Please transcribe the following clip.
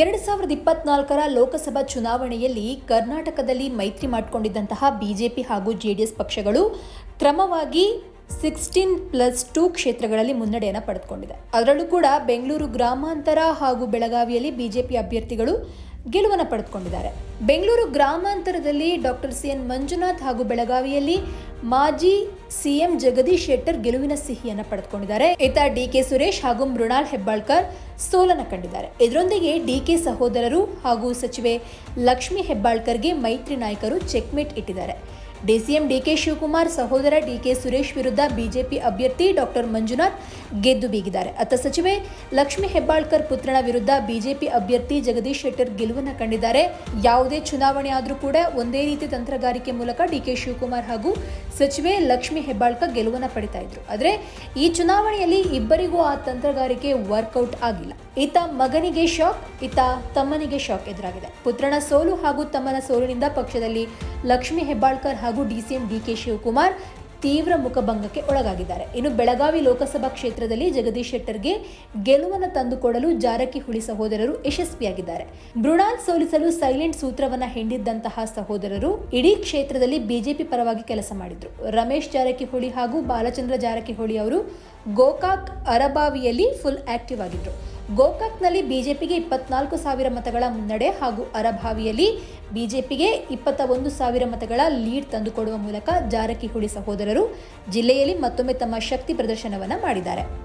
ಎರಡು ಸಾವಿರದ ಇಪ್ಪತ್ನಾಲ್ಕರ ಲೋಕಸಭಾ ಚುನಾವಣೆಯಲ್ಲಿ ಕರ್ನಾಟಕದಲ್ಲಿ ಮೈತ್ರಿ ಮಾಡಿಕೊಂಡಿದ್ದಂತಹ ಬಿಜೆಪಿ ಹಾಗೂ ಜೆಡಿಎಸ್ ಪಕ್ಷಗಳು ಕ್ರಮವಾಗಿ ಸಿಕ್ಸ್ಟೀನ್ ಪ್ಲಸ್ ಟೂ ಕ್ಷೇತ್ರಗಳಲ್ಲಿ ಮುನ್ನಡೆಯನ್ನು ಪಡೆದುಕೊಂಡಿದೆ. ಅದರಲ್ಲೂ ಕೂಡ ಬೆಂಗಳೂರು ಗ್ರಾಮಾಂತರ ಹಾಗೂ ಬೆಳಗಾವಿಯಲ್ಲಿ ಬಿಜೆಪಿ ಅಭ್ಯರ್ಥಿಗಳು ಗೆಲುವನ್ನು ಪಡೆದುಕೊಂಡಿದ್ದಾರೆ. ಬೆಂಗಳೂರು ಗ್ರಾಮಾಂತರದಲ್ಲಿ ಡಾಕ್ಟರ್ ಸಿ ಎನ್ ಮಂಜುನಾಥ್ ಹಾಗೂ ಬೆಳಗಾವಿಯಲ್ಲಿ ಮಾಜಿ ಸಿಎಂ ಜಗದೀಶ್ ಶೆಟ್ಟರ್ ಗೆಲುವಿನ ಸಿಹಿಯನ್ನು ಪಡೆದುಕೊಂಡಿದ್ದಾರೆ. ಇತ ಡಿ ಕೆ ಸುರೇಶ್ ಹಾಗೂ ಮೃಣಾಲ್ ಹೆಬ್ಬಾಳ್ಕರ್ ಸೋಲನ ಕಂಡಿದ್ದಾರೆ. ಇದರೊಂದಿಗೆ ಡಿಕೆ ಸಹೋದರರು ಹಾಗೂ ಸಚಿವೆ ಲಕ್ಷ್ಮಿ ಹೆಬ್ಬಾಳ್ಕರ್ಗೆ ಮೈತ್ರಿ ನಾಯಕರು ಚೆಕ್ಮೇಟ್ ಇಟ್ಟಿದ್ದಾರೆ. ಡಿಸಿಎಂ ಡಿಕೆ ಶಿವಕುಮಾರ್, ಸಹೋದರ ಡಿಕೆ ಸುರೇಶ್ ವಿರುದ್ಧ ಬಿಜೆಪಿ ಅಭ್ಯರ್ಥಿ ಡಾಕ್ಟರ್ ಮಂಜುನಾಥ್ ಗೆದ್ದು ಬೀಗಿದ್ದಾರೆ. ಅತ್ತ ಸಚಿವೆ ಲಕ್ಷ್ಮಿ ಹೆಬ್ಬಾಳ್ಕರ್ ಪುತ್ರನ ವಿರುದ್ಧ ಬಿಜೆಪಿ ಅಭ್ಯರ್ಥಿ ಜಗದೀಶ್ ಶೆಟ್ಟರ್ ಗೆಲುವನ್ನು ಕಂಡಿದ್ದಾರೆ. ಯಾವುದೇ ಚುನಾವಣೆ ಆದರೂ ಕೂಡ ಒಂದೇ ರೀತಿ ತಂತ್ರಗಾರಿಕೆ ಮೂಲಕ ಡಿಕೆ ಶಿವಕುಮಾರ್ ಹಾಗೂ ಸಚಿವೆ ಲಕ್ಷ್ಮಿ ಹೆಬ್ಬಾಳ್ಕರ್ ಗೆಲುವನ್ನು ಪಡಿತಾ ಇದ್ರು. ಆದರೆ ಈ ಚುನಾವಣೆಯಲ್ಲಿ ಇಬ್ಬರಿಗೂ ಆ ತಂತ್ರಗಾರಿಕೆ ವರ್ಕೌಟ್ ಆಗಿಲ್ಲ ಈತ ಮಗನಿಗೆ ಶಾಕ್, ಈತ ತಮ್ಮನಿಗೆ ಶಾಕ್ ಎದುರಾಗಿದೆ. ಪುತ್ರನ ಸೋಲು ಹಾಗೂ ತಮ್ಮನ ಸೋಲಿನಿಂದ ಪಕ್ಷದಲ್ಲಿ ಲಕ್ಷ್ಮಿ ಹೆಬ್ಬಾಳ್ಕರ್ ಹಾಗೂ ಡಿಸಿಎಂ ಡಿಕೆ ಶಿವಕುಮಾರ್ ತೀವ್ರ ಮುಖಭಂಗಕ್ಕೆ ಒಳಗಾಗಿದ್ದಾರೆ. ಇನ್ನು ಬೆಳಗಾವಿ ಲೋಕಸಭಾ ಕ್ಷೇತ್ರದಲ್ಲಿ ಜಗದೀಶ್ ಶೆಟ್ಟರ್ಗೆ ಗೆಲುವನ್ನು ತಂದುಕೊಡಲು ಜಾರಕಿಹೊಳಿ ಸಹೋದರರು ಯಶಸ್ವಿಯಾಗಿದ್ದಾರೆ. ಮೃಣಾಲ್ ಸೋಲಿಸಲು ಸೈಲೆಂಟ್ ಸೂತ್ರವನ್ನ ಹಿಂಡಿದ್ದಂತಹ ಸಹೋದರರು ಇಡೀ ಕ್ಷೇತ್ರದಲ್ಲಿ ಬಿಜೆಪಿ ಪರವಾಗಿ ಕೆಲಸ ಮಾಡಿದ್ರು. ರಮೇಶ್ ಜಾರಕಿಹೊಳಿ ಹಾಗೂ ಬಾಲಚಂದ್ರ ಜಾರಕಿಹೊಳಿ ಅವರು ಗೋಕಾಕ್ ಅರಬಾವಿಯಲ್ಲಿ ಫುಲ್ ಆಕ್ಟಿವ್ ಆಗಿದ್ರು. ಗೋಕಾಕ್ನಲ್ಲಿ ಬಿಜೆಪಿಗೆ ಇಪ್ಪತ್ನಾಲ್ಕು ಸಾವಿರ ಮತಗಳ ಮುನ್ನಡೆ ಹಾಗೂ ಅರಭಾವಿಯಲ್ಲಿ ಬಿಜೆಪಿಗೆ ಇಪ್ಪತ್ತ ಒಂದು ಸಾವಿರ ಮತಗಳ ಲೀಡ್ ತಂದುಕೊಡುವ ಮೂಲಕ ಜಾರಕಿಹೊಳಿ ಸಹೋದರರು ಜಿಲ್ಲೆಯಲ್ಲಿ ಮತ್ತೊಮ್ಮೆ ತಮ್ಮ ಶಕ್ತಿ ಪ್ರದರ್ಶನವನ್ನು ಮಾಡಿದ್ದಾರೆ.